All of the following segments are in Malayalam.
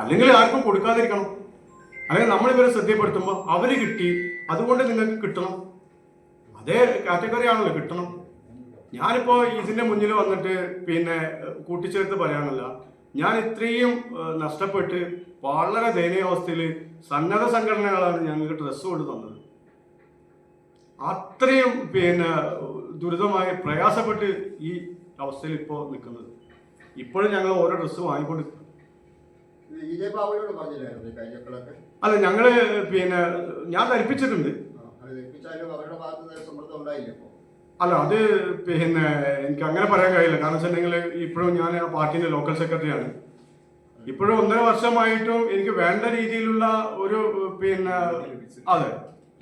അല്ലെങ്കിൽ ആർക്കും കൊടുക്കാതിരിക്കണം. അല്ലെങ്കിൽ നമ്മൾ ഇവരെ ശ്രദ്ധപ്പെടുത്തുമ്പോൾ അവർ കിട്ടി അതുകൊണ്ട് നിങ്ങൾക്ക് കിട്ടണം. അതേ കാറ്റഗറി ആണല്ലോ കിട്ടണം. ഞാനിപ്പോ ഇതിന്റെ മുന്നിൽ വന്നിട്ട് പിന്നെ കൂട്ടിച്ചേർത്ത് പറയാനല്ല. ഞാൻ ഇത്രയും നഷ്ടപ്പെട്ട് വളരെ ദയനീയാവസ്ഥയിൽ സന്നദ്ധ സംഘടനകളാണ് ഞങ്ങൾക്ക് ഡ്രസ്സ് കൊണ്ട് തന്നത്. അത്രയും പിന്നെ ദുരിതമായി പ്രയാസപ്പെട്ട് ഈ അവസ്ഥയിൽ ഇപ്പോൾ നിൽക്കുന്നത്. ഇപ്പോഴും ഞങ്ങൾ ഓരോ ഡ്രസ്സ് വാങ്ങിക്കൊണ്ട് പറഞ്ഞില്ലായിരുന്നു അല്ല ഞങ്ങൾ പിന്നെ ഞാൻ ധരിപ്പിച്ചിട്ടുണ്ട്. അവരുടെ ഭാഗത്ത് നിന്ന് സമ്മർദ്ദം ഉണ്ടായില്ല അല്ല അത് പിന്നെ എനിക്ക് അങ്ങനെ പറയാൻ കഴിയില്ല. കാരണം വെച്ചിട്ടുണ്ടെങ്കിൽ ഇപ്പോഴും ഞാൻ ആ പാർട്ടിന്റെ ലോക്കൽ സെക്രട്ടറിയാണ് ഇപ്പോഴും ഒന്നര വർഷമായിട്ടും എനിക്ക് വേണ്ട രീതിയിലുള്ള ഒരു പിന്നെ അതെ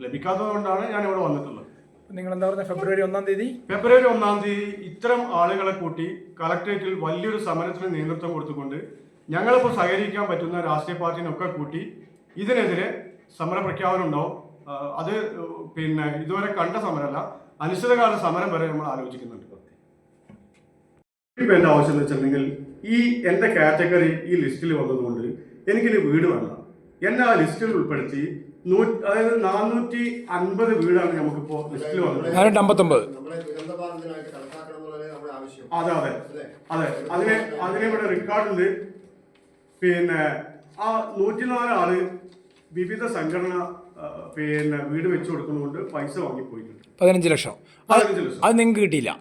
ലഭിക്കാത്തതുകൊണ്ടാണ് ഞാൻ ഇവിടെ വന്നിട്ടുള്ളത്. നിങ്ങൾ എന്താ പറഞ്ഞ? ഫെബ്രുവരി ഒന്നാം തീയതി? ഫെബ്രുവരി ഒന്നാം തീയതി ഇത്തരം ആളുകളെ കൂട്ടി കളക്ടറേറ്റിൽ വലിയൊരു സമരത്തിന് നേതൃത്വം കൊടുത്തുകൊണ്ട് ഞങ്ങളിപ്പോൾ സഹകരിക്കാൻ പറ്റുന്ന രാഷ്ട്രീയ പാർട്ടിനൊക്കെ കൂട്ടി ഇതിനെതിരെ സമര പ്രഖ്യാപനം ഉണ്ടാവും അത് പിന്നെ ഇതുവരെ കണ്ട സമരമല്ല അനിശ്ചിതകാല സമരം വരെ നമ്മൾ ആലോചിക്കുന്നുണ്ട്. ഇപ്പം എന്റെ ആവശ്യം എന്ന് വെച്ചിട്ടുണ്ടെങ്കിൽ ഈ എന്റെ കാറ്റഗറി ഈ ലിസ്റ്റിൽ വന്നതുകൊണ്ട് എനിക്കിനി വീട് വേണ്ട. എന്നെ ആ ലിസ്റ്റിൽ ഉൾപ്പെടുത്തി അതായത് നാനൂറ്റി അൻപത് വീടാണ് നമുക്കിപ്പോ ലിസ്റ്റിൽ വന്നത്. അതെ അതെ. അതെ. അതിനെ അതിനെ ഇവിടെ റെക്കോർഡുണ്ട് പിന്നെ ആ നൂറ്റിനാല് ആൾ വിവിധ സംഘടന പിന്നെ വീട് വെച്ചു കൊടുക്കുന്നതുകൊണ്ട് പൈസ വാങ്ങിപ്പോയിട്ടുണ്ട്. പതിനഞ്ച് ലക്ഷം. പതിനഞ്ച് ലക്ഷം. അത് നിങ്ങൾക്ക് കിട്ടിയില്ല.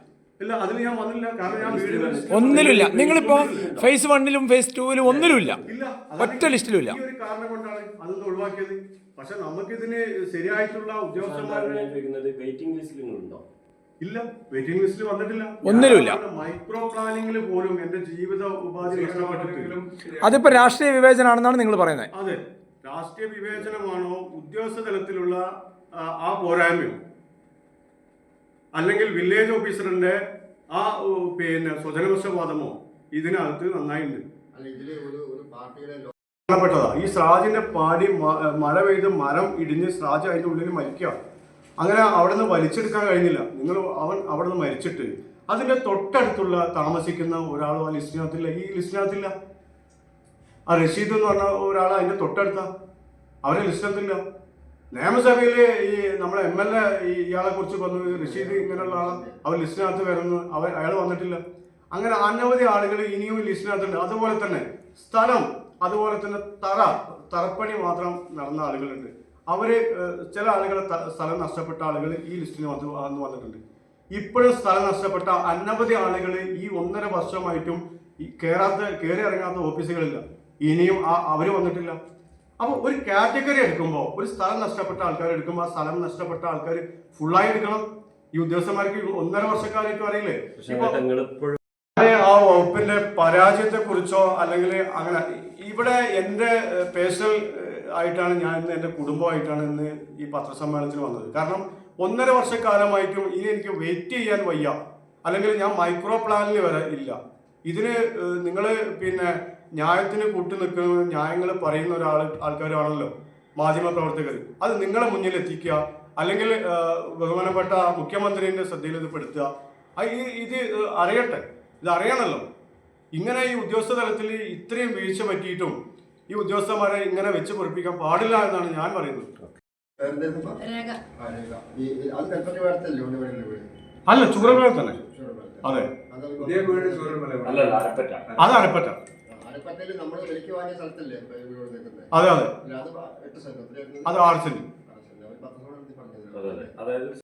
ഇല്ല അതിന് ഞാൻ വന്നില്ല. കാരണം ഞാൻ വീട് ഒന്നിലുമില്ല. നിങ്ങളിപ്പോ ഫേസ് വണ്ണിലും ഫേസ് ടൂവിലും ഒന്നിലുമില്ല. ഇല്ല ഒറ്റ ലിസ്റ്റിലുമില്ല ഈ ഒരു കാരണം കൊണ്ടാണ് അതൊന്ന് ഒഴിവാക്കിയത്. പക്ഷെ നമുക്കിതിന് ശരിയായിട്ടുള്ള ഉദ്യോഗസ്ഥന്മാരുടെ വെയിറ്റിംഗ് ലിസ്റ്റിൽ നിങ്ങളുണ്ടോ ഇല്ല വെയിറ്റിംഗ് ലിസ്റ്റിൽ വന്നിട്ടില്ല. ഒന്നിലുമില്ല. മൈക്രോ പ്ലാനിംഗിൽ പോലും എന്റെ ജീവിത ഉപാധി നഷ്ടപ്പെട്ടിട്ട് അതിപ്പോ രാഷ്ട്രീയ വിവേചനമാണെന്നാണ് നിങ്ങൾ പറയുന്നത്. അതെ. രാഷ്ട്രീയ വിവേചനമാണോ ഉദ്യോഗസ്ഥ തലത്തിലുള്ള ആ, പോരായ്മയോ? അല്ലെങ്കിൽ വില്ലേജ് ഓഫീസറിന്റെ ആ പിന്നെ സ്വജനപക്ഷപാതമോ? ഇതിനകത്ത് നന്നായിട്ടുണ്ട് അല്ല ഇതിൽ ഒരു ഒരു പാർട്ടിയുടെ ലോ- മരണപ്പെട്ടതാ ഈ സ്രാജിന്റെ പാടി മഴ പെയ്ത് മരം ഇടിഞ്ഞ് സ്രാജ് അതിന്റെ ഉള്ളിൽ മരിക്കുക അങ്ങനെ അവിടെ നിന്ന് വലിച്ചെടുക്കാൻ കഴിഞ്ഞില്ല. നിങ്ങൾ അവൻ അവിടെ നിന്ന് മരിച്ചിട്ട്. അതിന്റെ തൊട്ടടുത്തുള്ള താമസിക്കുന്ന ഒരാളും ആ ലിസ്റ്റിനകത്തില്ല. ഈ ലിസ്റ്റിനകത്തില്ല. ആ റഷീദ് എന്ന് പറഞ്ഞ ഒരാൾ അതിന്റെ തൊട്ടടുത്ത. അവരെ ലിസ്റ്റിനകത്തില്ല. നിയമസഭയിൽ ഈ നമ്മളെ എം എൽ എ ഇയാളെ കുറിച്ച് പറഞ്ഞു റഷീദ് ഇങ്ങനെയുള്ള ആൾ അവർ ലിസ്റ്റിനകത്ത് വരുന്നു. അവർ അയാൾ വന്നിട്ടില്ല. അങ്ങനെ അനവധി ആളുകൾ ഇനിയും ലിസ്റ്റിനകത്തുണ്ട്. അതുപോലെ തന്നെ സ്ഥലം അതുപോലെ തന്നെ തറ തറപ്പണി മാത്രം നടന്ന ആളുകളുണ്ട്. അവർ ചില ആളുകളെ സ്ഥലം നഷ്ടപ്പെട്ട ആളുകൾ ഈ ലിസ്റ്റിന് വന്ന് വന്ന് വന്നിട്ടുണ്ട്. ഇപ്പോഴും സ്ഥലം നഷ്ടപ്പെട്ട അനവധി ആളുകൾ ഈ ഒന്നര വർഷമായിട്ടും ഈ കേറാത്ത കയറി ഇറങ്ങാത്ത ഓഫീസുകളില്ല. ഇനിയും ആ അവർ വന്നിട്ടില്ല. അപ്പോൾ ഒരു കാറ്റഗറി എടുക്കുമ്പോൾ ഒരു സ്ഥലം നഷ്ടപ്പെട്ട ആൾക്കാർ എടുക്കുമ്പോൾ ആ സ്ഥലം നഷ്ടപ്പെട്ട ആൾക്കാർ ഫുള്ളായി എടുക്കണം. ഈ ഉദ്യോഗസ്ഥന്മാർക്ക് ഒന്നര വർഷക്കാലായിട്ട് അറിയില്ലേ? ആ വകുപ്പിന്റെ പരാജയത്തെ കുറിച്ചോ അല്ലെങ്കിൽ അങ്ങനെ ഇവിടെ എന്റെ പേഴ്സണൽ ആയിട്ടാണ് ഞാൻ ഇന്ന് എന്റെ കുടുംബമായിട്ടാണ് ഇന്ന് ഈ പത്രസമ്മേളനത്തിന് വന്നത്. കാരണം ഒന്നര വർഷക്കാലമായിട്ടും ഇനി എനിക്ക് വെയിറ്റ് ചെയ്യാൻ വയ്യ. അല്ലെങ്കിൽ ഞാൻ മൈക്രോ പ്ലാനിൽ വരെ ഇല്ല. ഇതിന് നിങ്ങൾ പിന്നെ ന്യായത്തിന് കൂട്ടു നിൽക്കുന്ന ന്യായങ്ങൾ പറയുന്ന ഒരാൾ ആൾക്കാരാണല്ലോ മാധ്യമ പ്രവർത്തകർ അത് നിങ്ങളെ മുന്നിൽ എത്തിക്കുക. അല്ലെങ്കിൽ ബഹുമാനപ്പെട്ട മുഖ്യമന്ത്രിന്റെ ശ്രദ്ധയിൽ ഇത് പെടുത്തുക. ഇത് അറിയട്ടെ. ഇത് അറിയണമല്ലോ ഇങ്ങനെ ഈ ഉദ്യോഗസ്ഥ തലത്തിൽ ഇത്രയും വീഴ്ച പറ്റിയിട്ടും ഈ ഉദ്യോഗസ്ഥന്മാരെ ഇങ്ങനെ വെച്ച് പൊറിപ്പിക്കാൻ പാടില്ല എന്നാണ് ഞാൻ പറയുന്നത്. അല്ല ചൂരമല തന്നെ. അതെ. അത് അരപ്പറ്റ. അതെ അതെ. അത് പ- സെന്റ് എത്രയായിരുന്നു? അത് ആറ് സെന്റ്. ആ സെന്റ്. അവർ പത്ത് സെന്റ് പറഞ്ഞത് അതെ. അതായത്